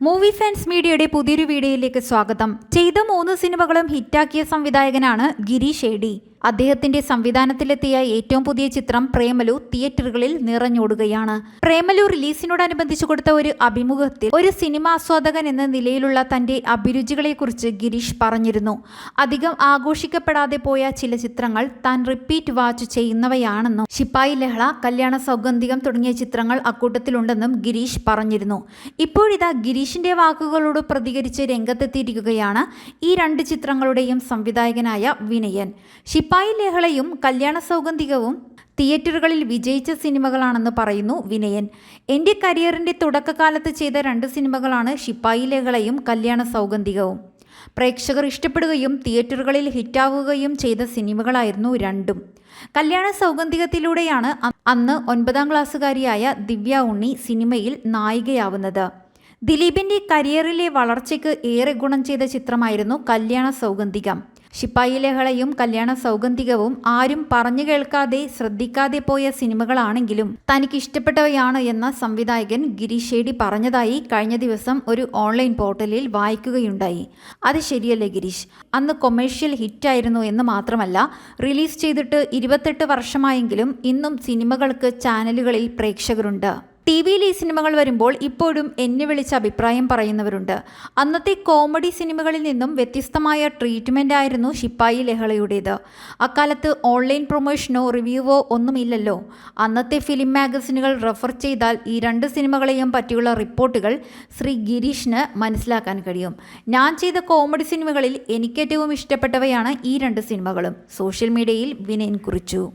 Movie fans മീഡിയയുടെ പുതിയൊരു വീഡിയോയിലേക്ക് സ്വാഗതം. ചെയ്ത മൂന്ന് സിനിമകളും ഹിറ്റാക്കിയ സംവിധായകനാണ് ഗിരീഷ് ഷേഡി അദ്ദേഹത്തിന്റെ സംവിധാനത്തിലെത്തിയ ഏറ്റവും പുതിയ ചിത്രം പ്രേമലു തിയേറ്ററുകളിൽ നിറഞ്ഞോടുകയാണ്. പ്രേമലു റിലീസിനോടനുബന്ധിച്ച് കൊടുത്ത ഒരു അഭിമുഖത്തിൽ ഒരു സിനിമ ആസ്വാദകൻ എന്ന നിലയിലുള്ള തന്റെ അഭിരുചികളെക്കുറിച്ച് ഗിരീഷ് പറഞ്ഞിരുന്നു. അധികം ആഘോഷിക്കപ്പെടാതെ പോയ ചില ചിത്രങ്ങൾ താൻ റിപ്പീറ്റ് വാച്ച് ചെയ്യുന്നവയാണെന്നും ശിപ്പായി ലഹള കല്യാണ സൗഗന്ധികം തുടങ്ങിയ ചിത്രങ്ങൾ അക്കൂട്ടത്തിലുണ്ടെന്നും ഗിരീഷ് പറഞ്ഞിരുന്നു. ഇപ്പോഴിതാ ഗിരീഷിന്റെ വാക്കുകളോട് പ്രതികരിച്ച് രംഗത്തെത്തിയിരിക്കുകയാണ് ഈ രണ്ട് ചിത്രങ്ങളുടെയും സംവിധായകനായ വിനയൻ. ശിപ്പായി ലഹളയും കല്യാണ സൗഗന്ധികവും തിയേറ്ററുകളിൽ വിജയിച്ച സിനിമകളാണെന്ന് പറയുന്നു വിനയൻ. എന്റെ കരിയറിന്റെ തുടക്കകാലത്ത് ചെയ്ത രണ്ട് സിനിമകളാണ് ശിപ്പായി ലഹളയും കല്യാണ സൗഗന്ധികവും. പ്രേക്ഷകർ ഇഷ്ടപ്പെടുകയും തിയേറ്ററുകളിൽ ഹിറ്റാവുകയും ചെയ്ത സിനിമകളായിരുന്നു രണ്ടും. കല്യാണ സൗഗന്ധികത്തിലൂടെയാണ് അന്ന് ഒൻപതാം ക്ലാസ്സുകാരിയായ ദിവ്യ ഉണ്ണി സിനിമയിൽ നായികയാവുന്നത്. ദിലീപിന്റെ കരിയറിലെ വളർച്ചയ്ക്ക് ഏറെ ഗുണം ചെയ്ത ചിത്രമായിരുന്നു കല്യാണ സൗഗന്ധികം. ശിപ്പായി ലഹളയും കല്യാണ സൗഗന്ധികവും ആരും പറഞ്ഞു കേൾക്കാതെ ശ്രദ്ധിക്കാതെ പോയ സിനിമകളാണെങ്കിലും തനിക്ക് ഇഷ്ടപ്പെട്ടവയാണ് എന്ന സംവിധായകൻ ഗിരീഷ് ഷേഡി പറഞ്ഞതായി കഴിഞ്ഞ ദിവസം ഒരു ഓൺലൈൻ പോർട്ടലിൽ വായിക്കുകയുണ്ടായി. അത് ശരിയല്ലേ ഗിരീഷ്? അന്ന് കൊമേഴ്ഷ്യൽ ഹിറ്റായിരുന്നു എന്ന് മാത്രമല്ല റിലീസ് ചെയ്തിട്ട് ഇരുപത്തെട്ട് വർഷമായെങ്കിലും ഇന്നും സിനിമകൾക്ക് ചാനലുകളിൽ പ്രേക്ഷകരുണ്ട്. ടി വിയിൽ ഈ സിനിമകൾ വരുമ്പോൾ ഇപ്പോഴും എന്നെ വിളിച്ച് അഭിപ്രായം പറയുന്നവരുണ്ട്. അന്നത്തെ കോമഡി സിനിമകളിൽ നിന്നും വ്യത്യസ്തമായ ട്രീറ്റ്മെന്റ് ആയിരുന്നു ശിപ്പായി ലഹളയുടേത്. അക്കാലത്ത് ഓൺലൈൻ പ്രൊമോഷനോ റിവ്യൂവോ ഒന്നുമില്ലല്ലോ. അന്നത്തെ ഫിലിം മാഗസിനുകൾ റെഫർ ചെയ്താൽ ഈ രണ്ട് സിനിമകളെയും പറ്റിയുള്ള റിപ്പോർട്ടുകൾ ശ്രീ ഗിരീഷിന് മനസ്സിലാക്കാൻ കഴിയും. ഞാൻ ചെയ്ത കോമഡി സിനിമകളിൽ എനിക്കേറ്റവും ഇഷ്ടപ്പെട്ടവയാണ് ഈ രണ്ട് സിനിമകളും. സോഷ്യൽ മീഡിയയിൽ വിനയൻ കുറിച്ചു.